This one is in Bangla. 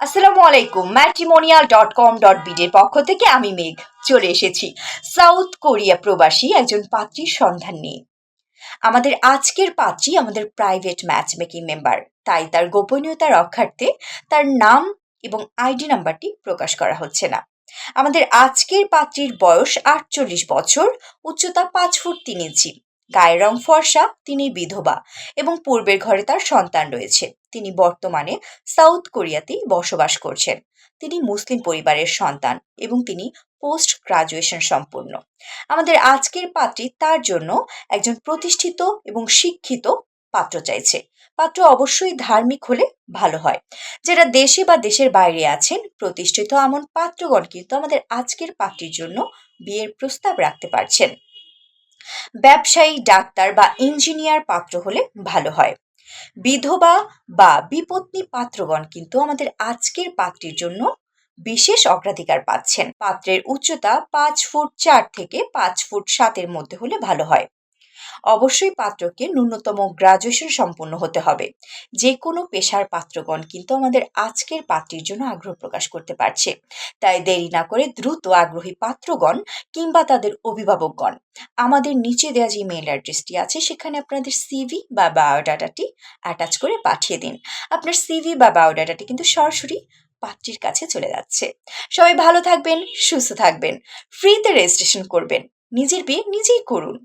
আসসালামু আলাইকুম ম্যাট্রিমোনিয়াল ডট কম ডট বিডির পক্ষ থেকে আমি মেঘ চলে এসেছি। সাউথ কোরিয়া প্রবাসী একজন পাত্রীর সন্ধান নিয়ে। আমাদের আজকের পাত্রী আমাদের প্রাইভেট ম্যাচ মেকিং মেম্বার তাই তার গোপনীয়তা রক্ষার্থে তার নাম এবং আইডি নাম্বারটি প্রকাশ করা হচ্ছে না। আমাদের আজকের পাত্রীর বয়স আটচল্লিশ বছর, উচ্চতা পাঁচ ফুট তিন ইঞ্চি। গায়ের রং ফর্সা, তিনি বিধবা এবং পূর্বের ঘরে তার সন্তান রয়েছে। তিনি বর্তমানে সাউথ কোরিয়াতেই বসবাস করছেন। তিনি মুসলিম পরিবারের সন্তান এবং তিনি পোস্ট গ্রাজুয়েশন সম্পূর্ণ আমাদের আজকের পাত্রী তার জন্য একজন প্রতিষ্ঠিত এবং শিক্ষিত পাত্র চাইছে। পাত্র অবশ্যই ধার্মিক হলে ভালো হয়। যারা দেশে বা দেশের বাইরে আছেন, প্রতিষ্ঠিত এমন পাত্রগণ কিন্তু আমাদের আজকের পাত্রীর জন্য বিয়ের প্রস্তাব রাখতে পারছেন। ব্যবসায়ী, ডাক্তার বা ইঞ্জিনিয়ার পাত্র হলে ভালো হয়। বিধবা বা বিপত্নী পাত্রগণ কিন্তু আমাদের আজকের পাত্রের জন্য বিশেষ অগ্রাধিকার পাচ্ছেন। পাত্রের উচ্চতা পাঁচ ফুট চার থেকে পাঁচ ফুট সাতের মধ্যে হলে ভালো হয়। অবশ্যই পাত্রকে ন্যূনতম গ্রাজুয়েশন সম্পন্ন হতে হবে। যে কোনো পেশার পাত্রগণ কিন্তু আমাদের আজকের পাত্রীর জন্য আগ্রহ প্রকাশ করতে পারছে। তাই দেরি না করে দ্রুত আগ্রহী পাত্রগণ কিংবা তাদের অভিভাবকগণ, আমাদের নিচে দেওয়া যে মেল অ্যাড্রেসটি আছে, সেখানে আপনাদের সিভি বা বায়োডাটাটি অ্যাটাচ করে পাঠিয়ে দিন। আপনার সিভি বা বায়োডাটাটি কিন্তু সরাসরি পাত্রীর কাছে চলে যাচ্ছে। সবাই ভালো থাকবেন, সুস্থ থাকবেন ফ্রিতে রেজিস্ট্রেশন করবেন, নিজের বিয়ে নিজেই করুন।